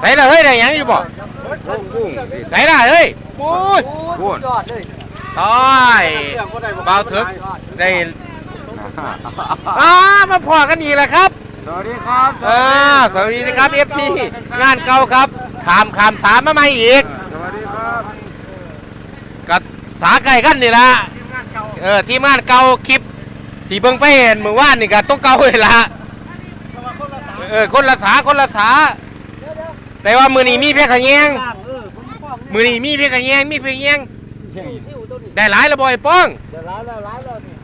ใส่ละเฮ้ยได้หยังอยู่บ่กุ้งกุ้งใส่ละเฮ้ยปุ้ยกุ้งยอดเลยตายเบาถึกได้อ้ามาพอกันอีกแล้วครับสวัสดีครับเออสวัสดีครับ FC งานเก่าครับขามขามสามมาใหม่อีกสวัสดีครับกับสาไก่กันนี่ละเออทีมงานเก่าคลิปที่เบิ่งไปเห็นเมื่อวานนี่ก็ต้องเก่าเลยละ เออคนละสาคนละสาแต่ว่ามือนี้มีเพียงขะแยงต่างเออผมฟ้องมือนี้มีเพียงขะแยงมีเพียงแยงซิ่วตัวนี้ได้หลายระบอยป้องเดี๋ยวร้ายแล้วร้ายแล้วนี่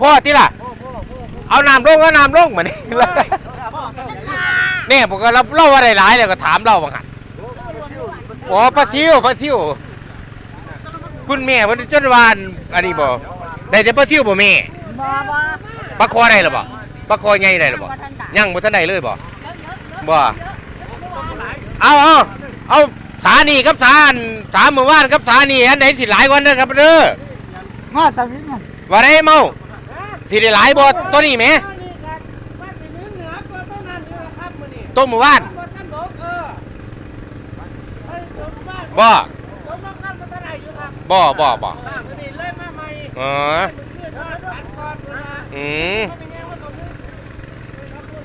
พ่อที่ล่ะพ่อพ่อพ่อเอาน้ำลงเอาน้ำลงมานี่พ่อแค่ไหนเนี่ยผมก็เราเล่าว่าได้หลายแล้วก็ถามเราบางหันอ๋อปลาซิวปลาซิวคุณแม่วันจนวานอันนี้บ่ได้แต่ปลาซิวบ่แม่มามาปลาคอได้หรือบ่ปลา คอใหญ่ได้หรือบ่ยังบ่ทันได้เลยบ่บ่เอาเอาเอาสานี่กับสาอันสาเมื่อวานกับสานี่อันไหนสิหลายกว่าเด้อครับเด้อมาสักนิดนึงว่าได้เมาสิได้หลายบ่ตัวนี้แหมตัวเมื่อวานบ่บ่บ่บ่อ๋ออืม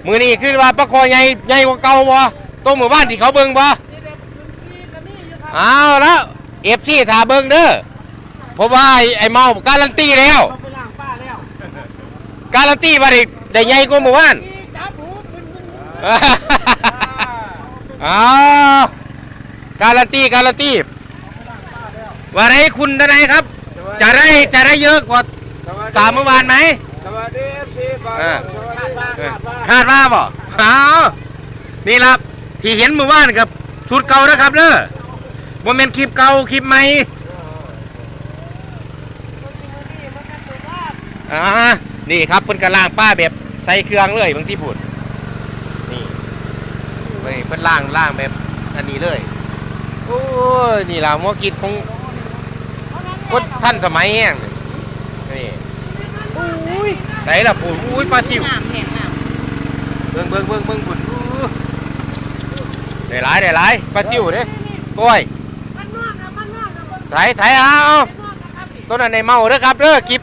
มือนี้คือว่าปลาคอใหญ่ใหญ่กว่าเก่าบ่ตัวหมู่บ้านที่เขาเบิ่งบ่เอาแล้วเอฟซีถาเบิ่งเด้อเพราะว่าไอ้ไอ้เมาการันตีแล้วไปล้างป้าแล้วการันตีว่าได้ได้ใหญ่กว่าหมู่บ้านจับหูมึนมึนอ้าวการันตีการันตีว่าไรคุณทนายครับ จะได้จะได้เยอะกว่าสามเมื่อวานไหม สวัสดีเอฟซีบางเออสวัสดีเออคาดว่าบ่อ้าวนี่ครับที่เห็นเมื่อวานกับสูตรเก่านะครับเด้อบ่แม่นคลิปเก่าคลิปใหม่อ่านี่ครับเพิ่นกระล่างป้าแบบใส่เครื่องเลยบางที่พูดนี่เฮ้ยเพิ่นล่างล่างแบบอันนี้เลยโอ้ยนี่ล่ะหมัวกิดของคนท่านสมัยแห้งนี่ ใส่ละปูอุ้ยปลาซิวงามแห่งงามเบิ่งเบิ่งเบิ่งเบิ่งพุ่นได้หลายได้หลายปลาซิวเด้ก้อยใส่ใส่เอาเอาต้นนั้นในเมาเด้อครับเด้อคลิป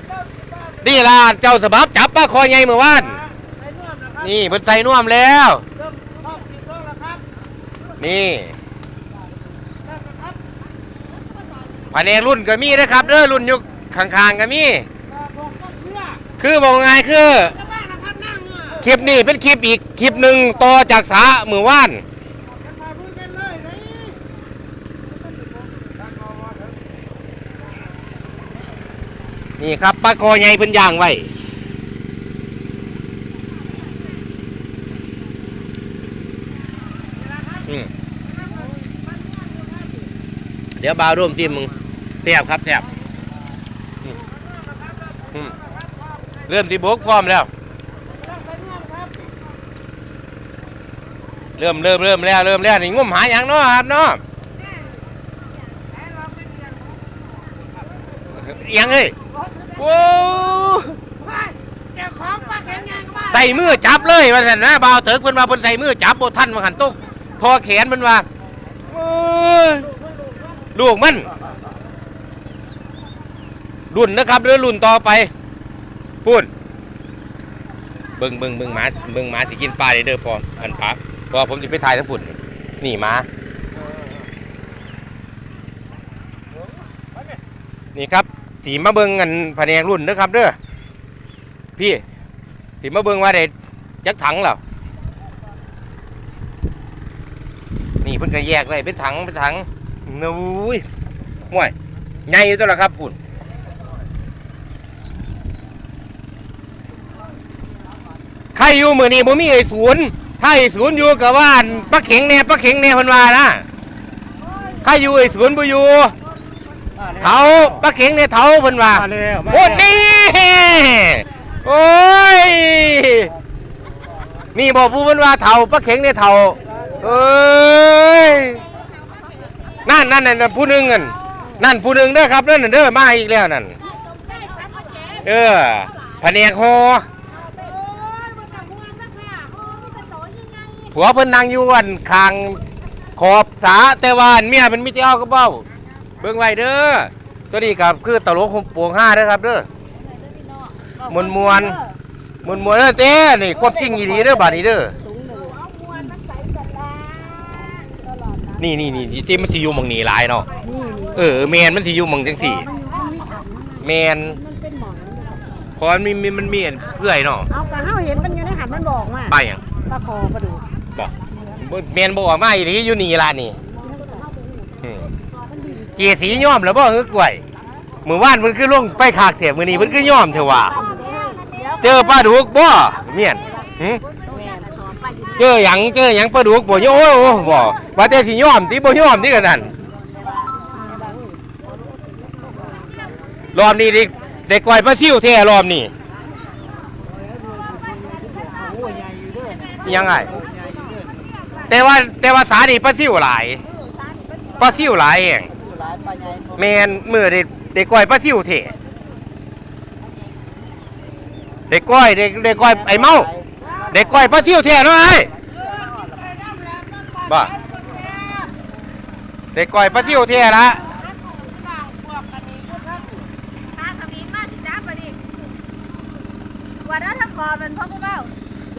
นี่ล่ะเจ้าสบับจับปลาคอใหญ่เมื่อวานนี่เพิ่นใส่น่วมแล้ว เริ่มรอบสิบรอบแล้วครับนี่เริ่มแล้วครับภายในรุ่นก็มีนะครับเด้อรุ่นอยู่ข้างๆก็มี มาบอกก็เชื่อ คือบอกไงคือคลิปนี้เป็นคลิปอีกคลิปหนึ่งต่อจากสาเมื่อวานกันมาพูดกันเลยเลยนี่ครับปลาคอใหญ่เพิ่นย่างไว้เดี๋ยวบาวร่วมทีมมึงแซ่บครับแซ่บอืม เริ่มที่บกพร้อมแล้ว เริ่มเริ่มเริ่มแล้วเริ่มแล้วนี่งุ่มหาอย่างเนาะครับเนาะเอียงเอ้ยโอ้แกของป้าแข็งแรงก็บ้าใส่มือจับเลยว่าซั่นนะบ่าวเถิกเพิ่นว่าเพิ่นใส่มือจับบ่ทันว่าหันตกพอแขนเพิ่นว่าโอ้ยลูกมันรุ่นนะครับเรือรุ่นต่อไป พูดเบิ่งเบิ่งเบิ่งหมาเบิ่งหมาสิกินปลาได้เด้อพออันปลาพราะว่าผมสิไปถ่ายทั้งพุ่นนี่หมานี่ครับสีมาเบิ่งกันแผนกรุ่นเด้อครับเด้อพี่สีมาเบิ่งว่าได้จักถังแล้วนี่เพิ่นก็แยกไว้เป็นถังเป็นถังนู้ยห่วยใหญ่อยู่ตัวละครับพุ่นใค รอยู่มือนี้บ่มีไอ้ศูนย์ถ้าไอ้ศูนย์อยู่กับว่าอั่นปลาเข็งแน่ปลาเข็งแน่เพิ่นว่านะใครอยู่ไอ้ศูนย์บ่อยู่เถาปลาเข็งในเถาเพิ่นว่ามาแล้วมาโอ้นี่โอ้ยนี่บอกผู้เป็นว่าเท่าปลาเข็งเนี่ยเท่าเอ้ยนั่นนั่นนั่นผู้หนึ่งนั่นนั่นผู้หนึ่งเด้อครับนั่นนะเด้อมาอีกแล้วนั่น เออแผนกฮอ ผัวเพิ่นนั่งอยู่อันคางขอบสาแต่ว่าอันเมียมันมีแต่เอากระเบ้าเบิ่งไว้เด้อตัวนี้ก็คือตลกของปวงห้าเด้อครับเด้อ มวนมวน มวนมวนเด้อเต้นี่ควบจริงอีดีเด้อบาดนี้เด้อนี่นี่นี่ที่มันสิอยู่หมองนี้หลายเนาะเออแมนมันสิอยู่หมองจังสี่แมนเพราะมันมีมีมันมีอันเพื่อยเนาะเอากะเฮาเห็นมันอยู่ในหันมันบอกมาไปหยังปลาคอปลาดูบอก บ่แมนบอกมาอีหลีอยู่นี่ล่ะนี่อืมเกียร์สีย้อมแล้วบ่ฮึกกล้วยมื้อวานเพิ่นคือลงไปคากแถบมื้อนี้เพิ่นคือย้อมเถอะว่าเจอปลาดุกบ่เมียนหึเจอหยังเจอหยังปลาดุกบ่โยโอ้โอ้บ่ว่าแต่สิย้อมสิบ่ย้อมที่กันนั่นรอบนี้ดิได้ก้อยปลาซิวแท้รอบนี้ยังไง แต่ว่าแต่ว่าสานี่ปลาซิวหลายปลาซิวหลายเองแม่นมื้อได้ได้ก้อยปลาซิวแท้เด็กก้อยเด็กเด็กก้อยไอ้เมาเด็กก้อยปลาซิวแท้เนาะไอ้บ้าเด็กก้อยปลาซิวแท้ละตาขมิ้นมาสิจ้าไปดิว่าถ้าทำคอเป็นพ่อผู้เบ้า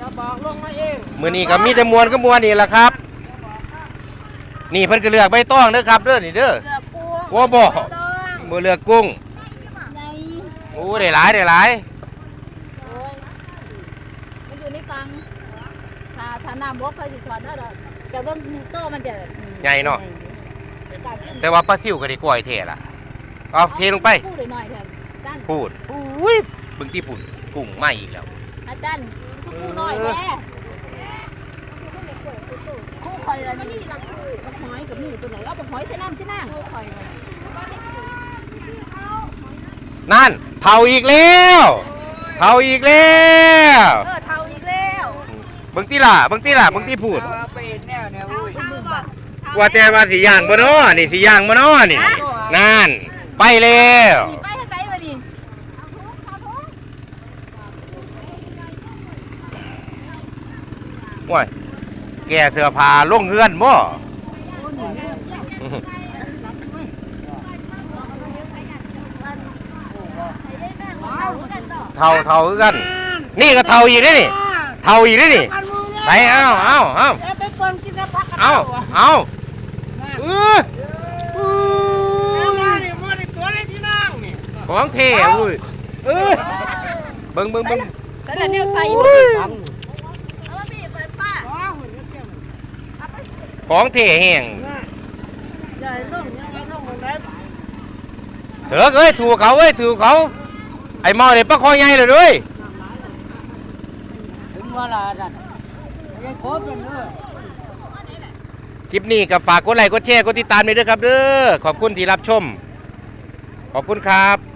อย่าบอกลงมาเองมื้อนี้ก็มีแต่มวนก็มวนนี่แหละครับ นี่เพิ่นก็เลือกใบตองเด้อครับเด้อนี่เด้อเสือปูโอ้บ่ต้องบ่เลือกกุ้งในโอ้ได้หลายได้หลายโอ้ยมันอยู่ในฟังถ้าถ้าน้ำบกเคยสิถอนได้ดอกแต่เบิ่งโตมันจะใหญ่เนาะการขึ้นแต่ว่าปลาซิวก็ได้ก้อยแท้ล่ะเอาเทลงไปพูดหน่อยๆเถอะอาจารย์พูดอุ้ยเบิ่งที่ปุ่นกุ้งมาอีกแล้วอาจารย์ พูหน่อยแม่คู่คอยอะไรนี่บักหอยกับนี่ตัวไหนเอาบักหอยใส่น้ำใส่น้ำคู่คอยนั่นเผาอีกแล้วเผาอีกแล้วเออเทาอีกแล้วเบิ่งที่ล่ะเบิ่งที่ล่ะเบิ่งที่พูดว่าเท่าบ่ว่าแต่มาสีย่างบ่เนาะนี่สีย่างบ่เนาะนี่นั่นไปแล้ว ไปให้ไปมาดิ โอ้ยแกเสื้อผ้าลงเฮือนบ่เท่าเท่าคือกัน นี่ก็เท่าอีกเด้อนี่เท่าอีกเด้อนี่ไปเอ้าเอ้าเอ้าเอ๊ะไปก่อนกินแล้วพักกันเอ้าเอ้าเออเออนี่มันตัวได้ที่นั่งนี่ของเท่อุ้ยเออเบิ่งเบิ่งเบิ่งใส่แล้วเนี่ยใส่ อุ้ย เอามาพี่เปิดป้า อ๋อหุ่นก็เกี่ยว ของเท่แห้งใหญ่ลงยังไงลงมันได้เถอะเอ้ยถูกเขาเอ้ยถูกเขา ไอ้เมาเนี่ยปลาคอใหญ่เลยด้วยถึงเวลาดันยังครบกันเด้อคลิปนี้ก็ฝากกดไลค์กดแชร์กดติดตามด้วยเด้อครับเด้อขอบคุณที่รับชม ขอบคุณครับ